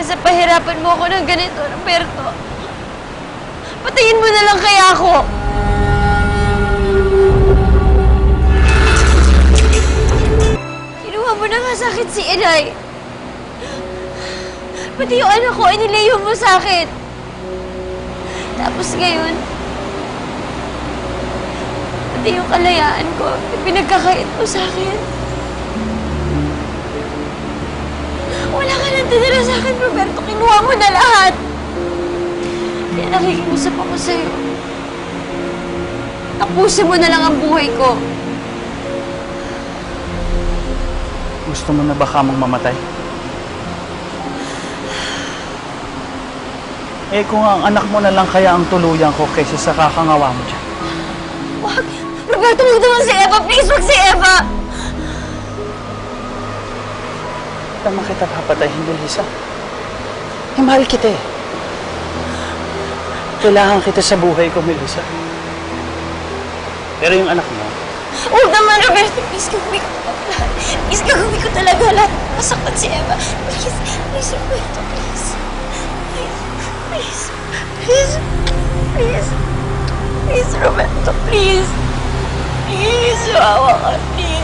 Kasi pahirapan mo ako ng ganito, Roberto. Patayin mo na lang kaya ako. Kinuha mo na nga sa akin si Inay. Pati yung anak ko, inilayo mo sa akin. Tapos ngayon, pati yung kalayaan ko, pinagkakait mo sa akin. Tinira sa akin, Roberto. Kinuha mo na lahat. Kaya nakikiusap ako sa'yo. Tapusin mo na lang ang buhay ko. Gusto mo na ba kamang mamatay? Eh kung ang anak mo na lang kaya ang tuluyan ko kaysa sa kakangawa mo dyan. Wag! Roberto, huwag naman si Eva! Please, wag si Eva! Tama kita papatayin, Lisa. Eh, mahal kita eh. Kailangan kita sa buhay ko, Melissa. Pero yung anak mo, Huwag naman, Roberto! Please, gagawin ko. Please, gagawin ko talaga lahat. Masaktan si Eva. Please, please, Roberto, please. Please, please, please. Please, Roberto, please. Please, wawa ka, please.